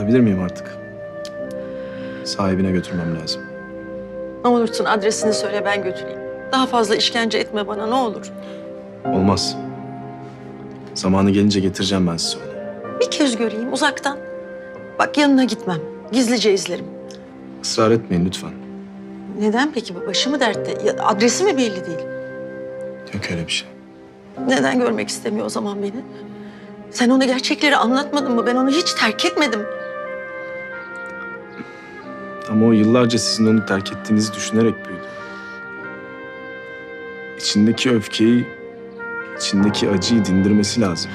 Gidebilir miyim artık? Sahibine götürmem lazım. Ne olursun adresini söyle ben götüreyim. Daha fazla işkence etme bana ne olur. Olmaz. Zamanı gelince getireceğim ben sizi onu. Bir kez göreyim uzaktan. Bak yanına gitmem. Gizlice izlerim. Israr etmeyin lütfen. Neden peki bu? Başı mı dertte? Ya, adresi mi belli değil? Yok öyle bir şey. Neden görmek istemiyor o zaman beni? Sen ona gerçekleri anlatmadın mı? Ben onu hiç terk etmedim. Ama o yıllarca sizin onu terk ettiğinizi düşünerek büyüdü. İçindeki öfkeyi, içindeki acıyı dindirmesi lazım.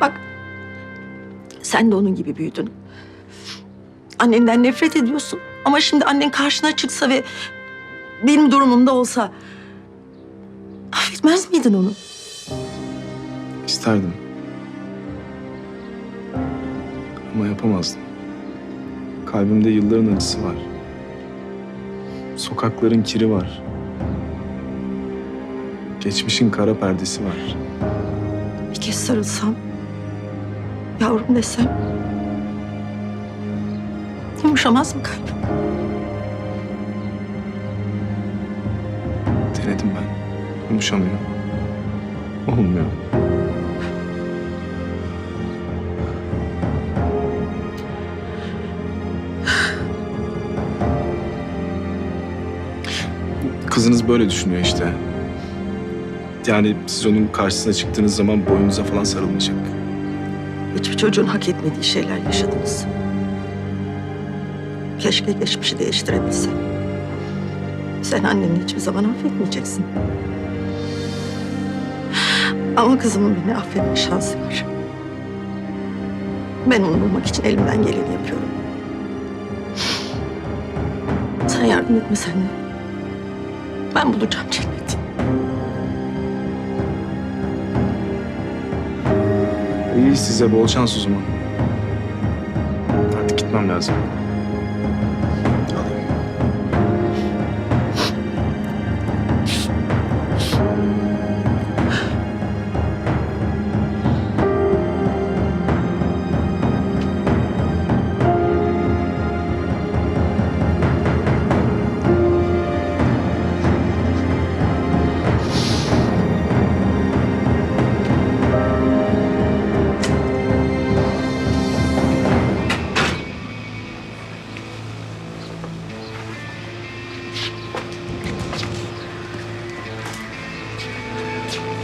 Bak sen de onun gibi büyüdün. Annenden nefret ediyorsun. Ama şimdi annen karşına çıksa ve benim durumumda olsa affetmez miydin onu? İsterdim. Ama yapamazdım. Kalbimde yılların acısı var. Sokakların kiri var. Geçmişin kara perdesi var. Bir kez sarılsam, yavrum desem yumuşamaz mı kalbim? Denedim ben. Yumuşamıyor. Olmuyor. Kızınız böyle düşünüyor işte. Yani siz onun karşısına çıktığınız zaman boynunuza falan sarılmayacak. Hiçbir çocuğun hak etmediği şeyler yaşadınız. Keşke geçmişi değiştirebilsem. Sen anneni hiçbir zaman affetmeyeceksin. Ama kızımın beni affetme şansı var. Ben onu bulmak için elimden geleni yapıyorum. Sen yardım etmesen de ben bulacağım cenneti. İyi size bol şans o zaman. Artık gitmem lazım.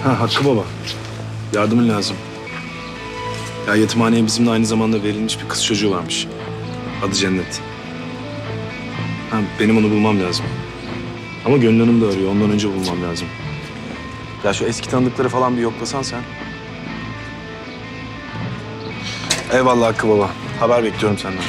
Ha Hakkı Baba. Yardımın lazım. Ya yetimhaneye bizimle aynı zamanda verilmiş bir kız çocuğu varmış. Adı Cennet. Ha, benim onu bulmam lazım. Ama Gönül Hanım da arıyor. Ondan önce bulmam lazım. Ya şu eski tanıdıkları falan bir yoklasan sen. Eyvallah Hakkı Baba. Haber bekliyorum senden.